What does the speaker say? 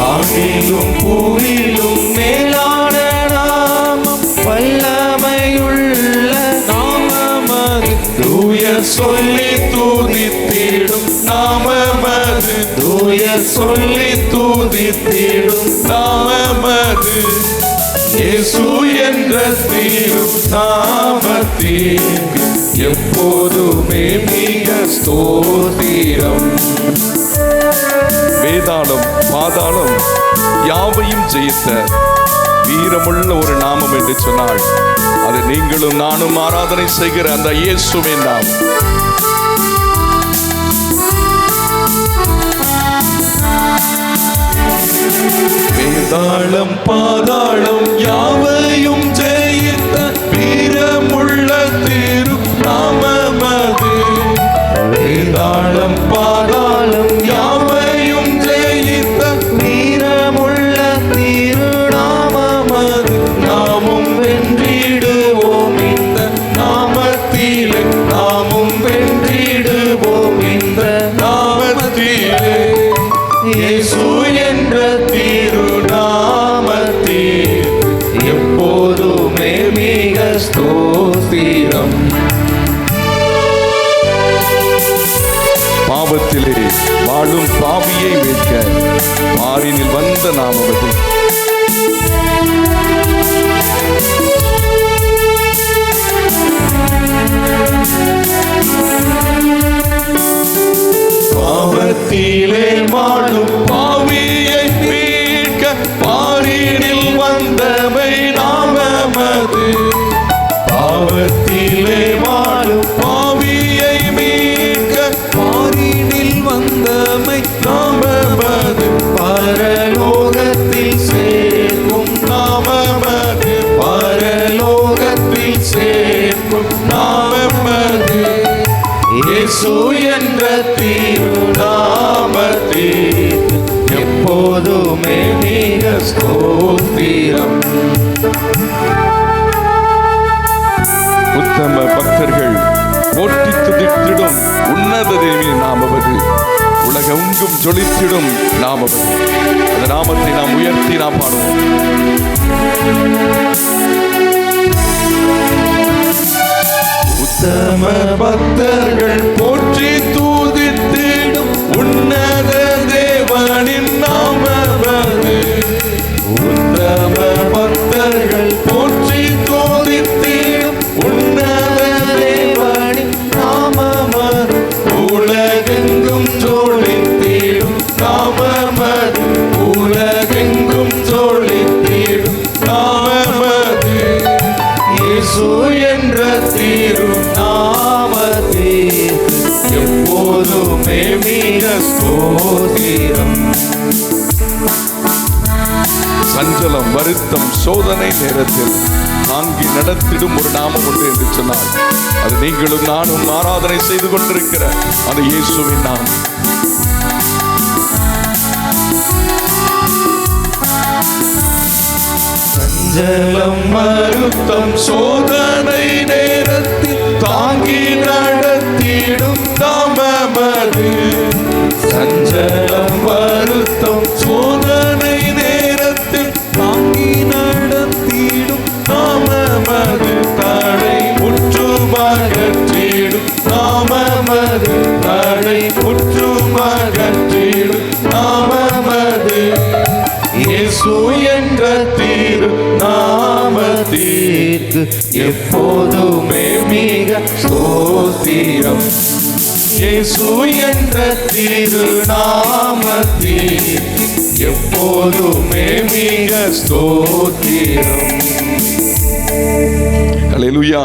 வானிலும் பூவிலும் மேலான நாமம் வல்லமையுள்ள நாமமது. தூய சொல்லி தூதித்திடும் நாமமது. தூய சொல்லி தூதித்திடும் நாமமது. இயேசு என்ற தீரும் நாமத்தீர்க்கு எப்போதுமே மிக ஸ்தோத்திரம். வேதாளம் பாதாளம் யாவையும் ஜெயித்த வீரமுள்ள ஒரு நாமம் என்று சொன்னாள் அது நீங்களும் நானும் ஆராதனை செய்கிற அந்த இயேசுவே நாம் வேதாளம் பாதாளம் யாவை ஸ்தோத்திரம். பாவத்திலே வாழும் பாவியை மீட்க மாறினில் வந்த நாமவது பாவத்திலே மாடும் பாவத்திலே மாடும் பாவியை மீட்க பாரினில் வந்தமை நாமமது. பரலோகத்தில் சேர்க்கும் நாமமது. பரலோகத்தில் சேர்க்கும் நாமமது. இயேசு என்ற திருநாமத்தில் எப்போதுமே நீங்க ஸ்தோத்திரம். துதித்திடும் உன்னத தேவி நாமவது உலகெங்கும் ஜொலித்திடும் நாமவது அந்த நாமத்தை நாம் உயர்த்தி நாம் பாடுவோம். உத்தம பக்தர்கள் போல் எப்போதுமே மிக ஸ்தோத்திரம். சஞ்சலம் வருத்தம் சோதனை நேரத்தில் தாங்கி நடத்திடும் ஒரு நாமம் உண்டு என்று சொன்னார் அது நீங்களும் நானும் ஆராதனை செய்து கொண்டிருக்கிற அந்த இயேசுவின் நாம் சஞ்சலம் மருத்தம் சோதனை சஞ்சலம் வருத்தம் சோதனை நேரத்தில் தாங்கி நடத்திடும் நாமமது தடை முற்றுமகற்றிடும் நாமமது தடை முற்றுமகற்றிடும் நாமமது இயேசு என்ற திரு நாமத்திற்கு எப்போதுமே மிக ஸ்தோத்திரம் இயேசு என்ற திரு நாமத்திற்கு எப்போதுமே மிக ஸ்தோத்திரம். அலையிலுயா